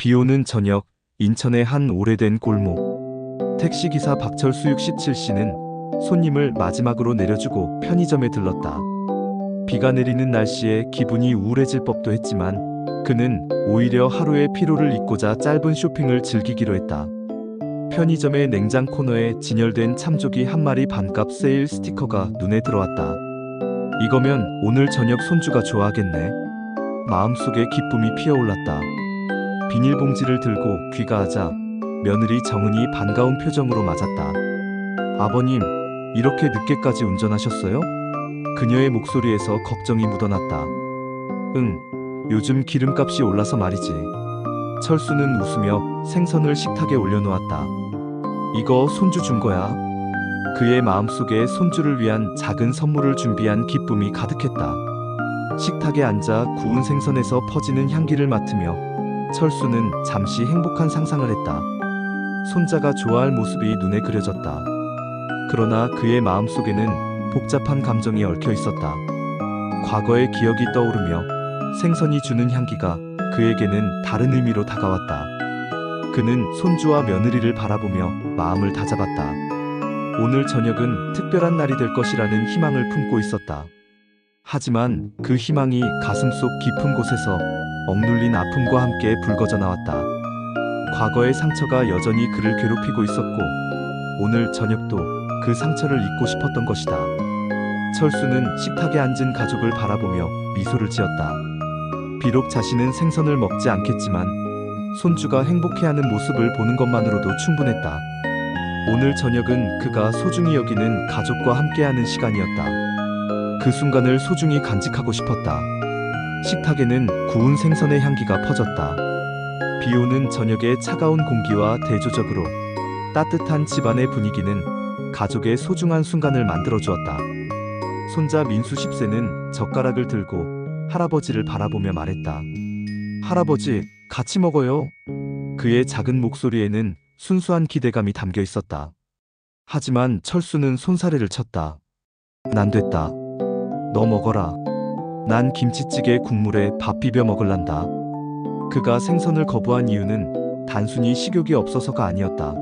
비 오는 저녁 인천의 한 오래된 골목 택시기사 박철수 67씨는 손님을 마지막으로 내려주고 편의점에 들렀다. 비가 내리는 날씨에 기분이 우울해질 법도 했지만 그는 오히려 하루의 피로를 잊고자 짧은 쇼핑을 즐기기로 했다. 편의점의 냉장 코너에 진열된 참조기 한 마리 반값 세일 스티커가 눈에 들어왔다. 이거면 오늘 저녁 손주가 좋아하겠네. 마음속에 기쁨이 피어올랐다. 비닐봉지를 들고 귀가하자 며느리 정은이 반가운 표정으로 맞았다. 아버님, 이렇게 늦게까지 운전하셨어요? 그녀의 목소리에서 걱정이 묻어났다. 응, 요즘 기름값이 올라서 말이지. 철수는 웃으며 생선을 식탁에 올려놓았다. 이거 손주 준 거야. 그의 마음속에 손주를 위한 작은 선물을 준비한 기쁨이 가득했다. 식탁에 앉아 구운 생선에서 퍼지는 향기를 맡으며 철수는 잠시 행복한 상상을 했다. 손자가 좋아할 모습이 눈에 그려졌다. 그러나 그의 마음속에는 복잡한 감정이 얽혀 있었다. 과거의 기억이 떠오르며 생선이 주는 향기가 그에게는 다른 의미로 다가왔다. 그는 손주와 며느리를 바라보며 마음을 다잡았다. 오늘 저녁은 특별한 날이 될 것이라는 희망을 품고 있었다. 하지만 그 희망이 가슴속 깊은 곳에서 억눌린 아픔과 함께 불거져 나왔다. 과거의 상처가 여전히 그를 괴롭히고 있었고, 오늘 저녁도 그 상처를 잊고 싶었던 것이다. 철수는 식탁에 앉은 가족을 바라보며 미소를 지었다. 비록 자신은 생선을 먹지 않겠지만, 손주가 행복해하는 모습을 보는 것만으로도 충분했다. 오늘 저녁은 그가 소중히 여기는 가족과 함께하는 시간이었다. 그 순간을 소중히 간직하고 싶었다. 식탁에는 구운 생선의 향기가 퍼졌다. 비 오는 저녁의 차가운 공기와 대조적으로 따뜻한 집안의 분위기는 가족의 소중한 순간을 만들어 주었다. 손자 민수 10세는 젓가락을 들고 할아버지를 바라보며 말했다. 할아버지, 같이 먹어요. 그의 작은 목소리에는 순수한 기대감이 담겨 있었다. 하지만 철수는 손사래를 쳤다. 난 됐다. 너 먹어라. 난 김치찌개 국물에 밥 비벼 먹을란다. 그가 생선을 거부한 이유는 단순히 식욕이 없어서가 아니었다.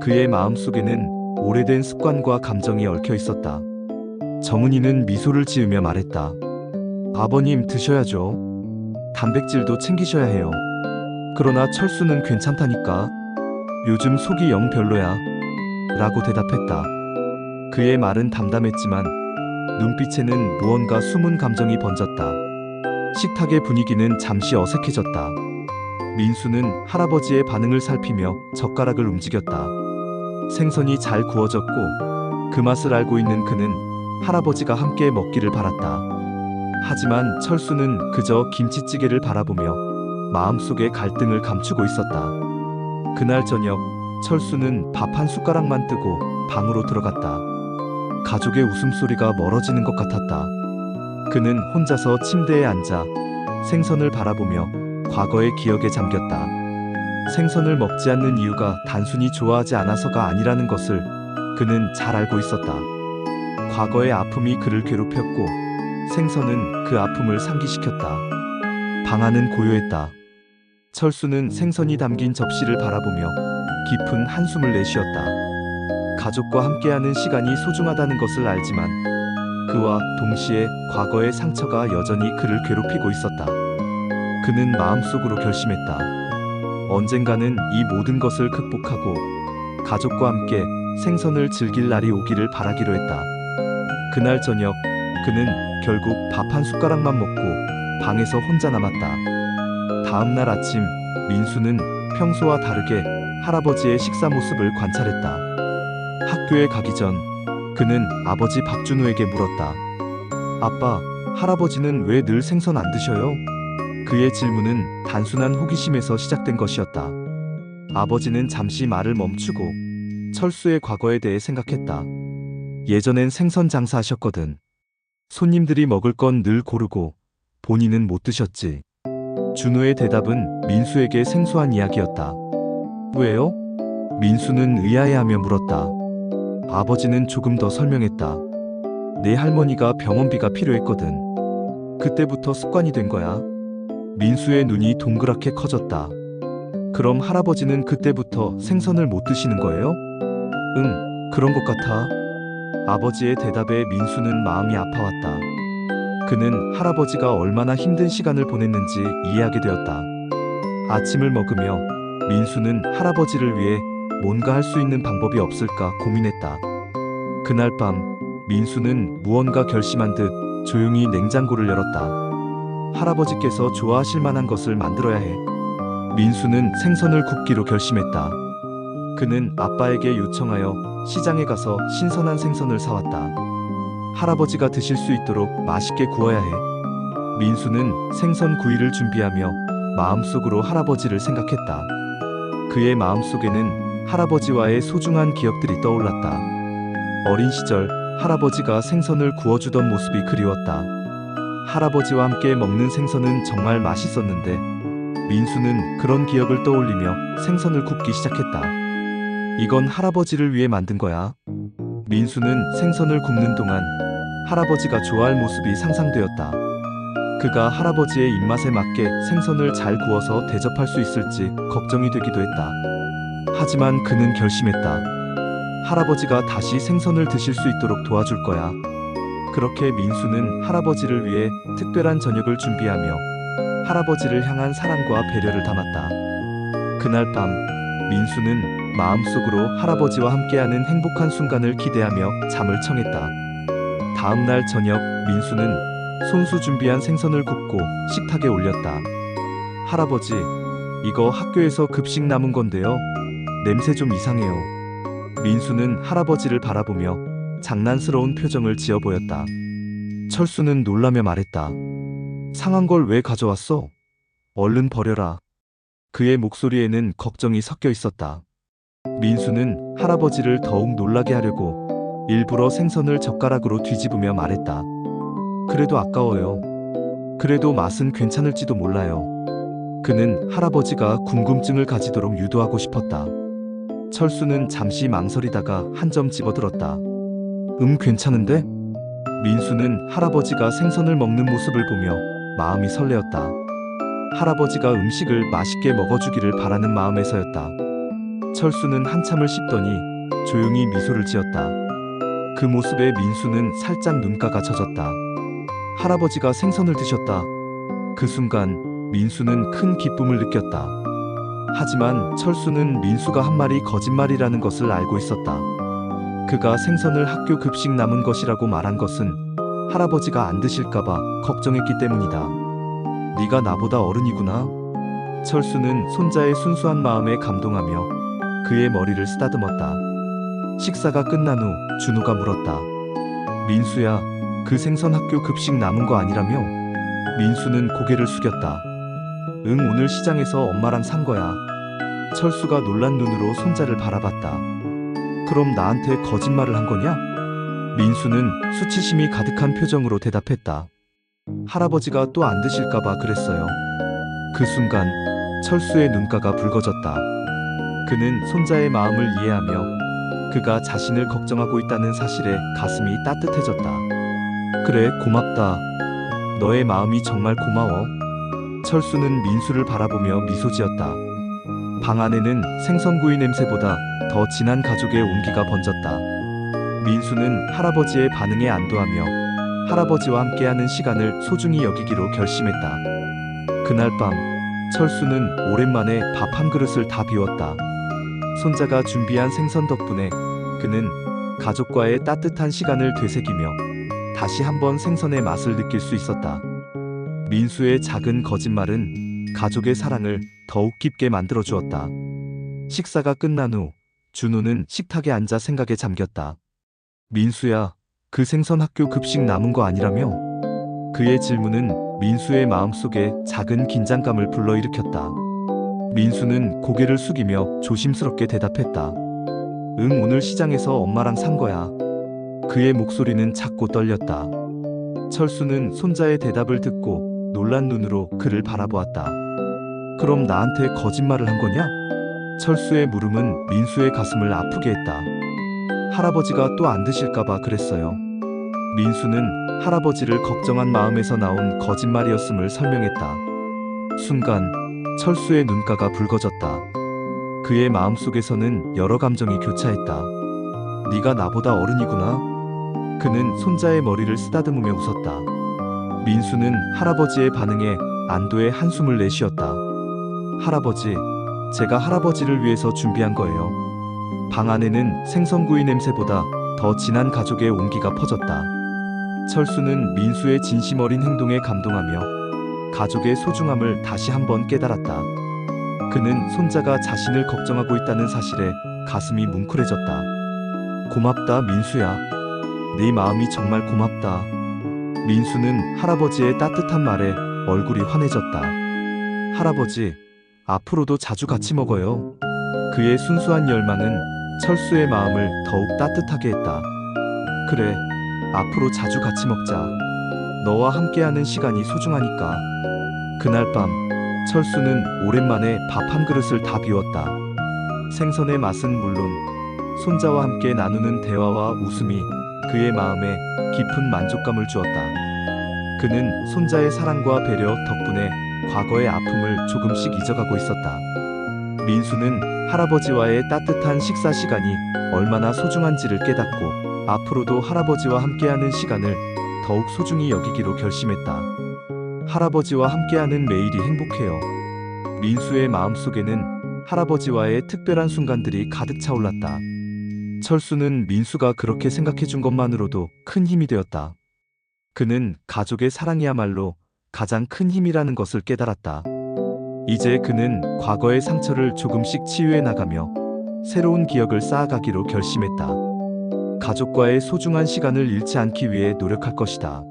그의 마음속에는 오래된 습관과 감정이 얽혀 있었다. 정은이는 미소를 지으며 말했다. 아버님 드셔야죠. 단백질도 챙기셔야 해요. 그러나 철수는 괜찮다니까. 요즘 속이 영 별로야. 라고 대답했다. 그의 말은 담담했지만 눈빛에는 무언가 숨은 감정이 번졌다. 식탁의 분위기는 잠시 어색해졌다. 민수는 할아버지의 반응을 살피며 젓가락을 움직였다. 생선이 잘 구워졌고 그 맛을 알고 있는 그는 할아버지가 함께 먹기를 바랐다. 하지만 철수는 그저 김치찌개를 바라보며 마음속의 갈등을 감추고 있었다. 그날 저녁 철수는 밥 한 숟가락만 뜨고 방으로 들어갔다. 가족의 웃음소리가 멀어지는 것 같았다. 그는 혼자서 침대에 앉아 생선을 바라보며 과거의 기억에 잠겼다. 생선을 먹지 않는 이유가 단순히 좋아하지 않아서가 아니라는 것을 그는 잘 알고 있었다. 과거의 아픔이 그를 괴롭혔고 생선은 그 아픔을 상기시켰다. 방 안은 고요했다. 철수는 생선이 담긴 접시를 바라보며 깊은 한숨을 내쉬었다. 가족과 함께하는 시간이 소중하다는 것을 알지만 그와 동시에 과거의 상처가 여전히 그를 괴롭히고 있었다. 그는 마음속으로 결심했다. 언젠가는 이 모든 것을 극복하고 가족과 함께 생선을 즐길 날이 오기를 바라기로 했다. 그날 저녁 그는 결국 밥 한 숟가락만 먹고 방에서 혼자 남았다. 다음 날 아침 민수는 평소와 다르게 할아버지의 식사 모습을 관찰했다. 학교에 가기 전 그는 아버지 박준우에게 물었다. 아빠, 할아버지는 왜 늘 생선 안 드셔요? 그의 질문은 단순한 호기심에서 시작된 것이었다. 아버지는 잠시 말을 멈추고 철수의 과거에 대해 생각했다. 예전엔 생선 장사하셨거든. 손님들이 먹을 건 늘 고르고 본인은 못 드셨지. 준우의 대답은 민수에게 생소한 이야기였다. 왜요? 민수는 의아해하며 물었다. 아버지는 조금 더 설명했다. 내 할머니가 병원비가 필요했거든. 그때부터 습관이 된 거야. 민수의 눈이 동그랗게 커졌다. 그럼 할아버지는 그때부터 생선을 못 드시는 거예요? 응, 그런 것 같아. 아버지의 대답에 민수는 마음이 아파왔다. 그는 할아버지가 얼마나 힘든 시간을 보냈는지 이해하게 되었다. 아침을 먹으며 민수는 할아버지를 위해 뭔가 할 수 있는 방법이 없을까 고민했다. 그날 밤 민수는 무언가 결심한 듯 조용히 냉장고를 열었다. 할아버지께서 좋아하실 만한 것을 만들어야 해. 민수는 생선을 굽기로 결심했다. 그는 아빠에게 요청하여 시장에 가서 신선한 생선을 사왔다. 할아버지가 드실 수 있도록 맛있게 구워야 해. 민수는 생선 구이를 준비하며 마음속으로 할아버지를 생각했다. 그의 마음속에는 할아버지와의 소중한 기억들이 떠올랐다. 어린 시절 할아버지가 생선을 구워주던 모습이 그리웠다. 할아버지와 함께 먹는 생선은 정말 맛있었는데 민수는 그런 기억을 떠올리며 생선을 굽기 시작했다. 이건 할아버지를 위해 만든 거야. 민수는 생선을 굽는 동안 할아버지가 좋아할 모습이 상상되었다. 그가 할아버지의 입맛에 맞게 생선을 잘 구워서 대접할 수 있을지 걱정이 되기도 했다. 하지만 그는 결심했다. 할아버지가 다시 생선을 드실 수 있도록 도와줄 거야. 그렇게 민수는 할아버지를 위해 특별한 저녁을 준비하며 할아버지를 향한 사랑과 배려를 담았다. 그날 밤 민수는 마음속으로 할아버지와 함께하는 행복한 순간을 기대하며 잠을 청했다. 다음 날 저녁 민수는 손수 준비한 생선을 굽고 식탁에 올렸다. 할아버지, 이거 학교에서 급식 남은 건데요. 냄새 좀 이상해요. 민수는 할아버지를 바라보며 장난스러운 표정을 지어 보였다. 철수는 놀라며 말했다. 상한 걸 왜 가져왔어? 얼른 버려라. 그의 목소리에는 걱정이 섞여 있었다. 민수는 할아버지를 더욱 놀라게 하려고 일부러 생선을 젓가락으로 뒤집으며 말했다. 그래도 아까워요. 그래도 맛은 괜찮을지도 몰라요. 그는 할아버지가 궁금증을 가지도록 유도하고 싶었다. 철수는 잠시 망설이다가 한 점 집어들었다. 음, 괜찮은데? 민수는 할아버지가 생선을 먹는 모습을 보며 마음이 설레었다. 할아버지가 음식을 맛있게 먹어주기를 바라는 마음에서였다. 철수는 한참을 씹더니 조용히 미소를 지었다. 그 모습에 민수는 살짝 눈가가 젖었다. 할아버지가 생선을 드셨다. 그 순간 민수는 큰 기쁨을 느꼈다. 하지만 철수는 민수가 한 말이 거짓말이라는 것을 알고 있었다. 그가 생선을 학교 급식 남은 것이라고 말한 것은 할아버지가 안 드실까봐 걱정했기 때문이다. 네가 나보다 어른이구나. 철수는 손자의 순수한 마음에 감동하며 그의 머리를 쓰다듬었다. 식사가 끝난 후 준우가 물었다. 민수야, 그 생선 학교 급식 남은 거 아니라며? 민수는 고개를 숙였다. 응, 오늘 시장에서 엄마랑 산 거야. 철수가 놀란 눈으로 손자를 바라봤다. 그럼 나한테 거짓말을 한 거냐? 민수는 수치심이 가득한 표정으로 대답했다. 할아버지가 또 안 드실까봐 그랬어요. 그 순간 철수의 눈가가 붉어졌다. 그는 손자의 마음을 이해하며 그가 자신을 걱정하고 있다는 사실에 가슴이 따뜻해졌다. 그래, 고맙다. 너의 마음이 정말 고마워. 철수는 민수를 바라보며 미소 지었다. 방 안에는 생선구이 냄새보다 더 진한 가족의 온기가 번졌다. 민수는 할아버지의 반응에 안도하며 할아버지와 함께하는 시간을 소중히 여기기로 결심했다. 그날 밤 철수는 오랜만에 밥 한 그릇을 다 비웠다. 손자가 준비한 생선 덕분에 그는 가족과의 따뜻한 시간을 되새기며 다시 한번 생선의 맛을 느낄 수 있었다. 민수의 작은 거짓말은 가족의 사랑을 더욱 깊게 만들어 주었다. 식사가 끝난 후 준호는 식탁에 앉아 생각에 잠겼다. 민수야, 그 생선 학교 급식 남은 거 아니라며? 그의 질문은 민수의 마음속에 작은 긴장감을 불러일으켰다. 민수는 고개를 숙이며 조심스럽게 대답했다. 응, 오늘 시장에서 엄마랑 산 거야. 그의 목소리는 작고 떨렸다. 철수는 손자의 대답을 듣고 놀란 눈으로 그를 바라보았다. 그럼 나한테 거짓말을 한 거냐? 철수의 물음은 민수의 가슴을 아프게 했다. 할아버지가 또 안 드실까봐 그랬어요. 민수는 할아버지를 걱정한 마음에서 나온 거짓말이었음을 설명했다. 순간 철수의 눈가가 붉어졌다. 그의 마음속에서는 여러 감정이 교차했다. 네가 나보다 어른이구나. 그는 손자의 머리를 쓰다듬으며 웃었다. 민수는 할아버지의 반응에 안도의 한숨을 내쉬었다. 할아버지, 제가 할아버지를 위해서 준비한 거예요. 방 안에는 생선구이 냄새보다 더 진한 가족의 온기가 퍼졌다. 철수는 민수의 진심 어린 행동에 감동하며 가족의 소중함을 다시 한번 깨달았다. 그는 손자가 자신을 걱정하고 있다는 사실에 가슴이 뭉클해졌다. 고맙다, 민수야. 네 마음이 정말 고맙다. 민수는 할아버지의 따뜻한 말에 얼굴이 환해졌다. 할아버지, 앞으로도 자주 같이 먹어요. 그의 순수한 열망은 철수의 마음을 더욱 따뜻하게 했다. 그래, 앞으로 자주 같이 먹자. 너와 함께하는 시간이 소중하니까. 그날 밤, 철수는 오랜만에 밥 한 그릇을 다 비웠다. 생선의 맛은 물론 손자와 함께 나누는 대화와 웃음이 그의 마음에 깊은 만족감을 주었다. 그는 손자의 사랑과 배려 덕분에 과거의 아픔을 조금씩 잊어가고 있었다. 민수는 할아버지와의 따뜻한 식사 시간이 얼마나 소중한지를 깨닫고 앞으로도 할아버지와 함께하는 시간을 더욱 소중히 여기기로 결심했다. 할아버지와 함께하는 매일이 행복해요. 민수의 마음속에는 할아버지와의 특별한 순간들이 가득 차올랐다. 철수는 민수가 그렇게 생각해 준 것만으로도 큰 힘이 되었다. 그는 가족의 사랑이야말로 가장 큰 힘이라는 것을 깨달았다. 이제 그는 과거의 상처를 조금씩 치유해 나가며 새로운 기억을 쌓아가기로 결심했다. 가족과의 소중한 시간을 잃지 않기 위해 노력할 것이다.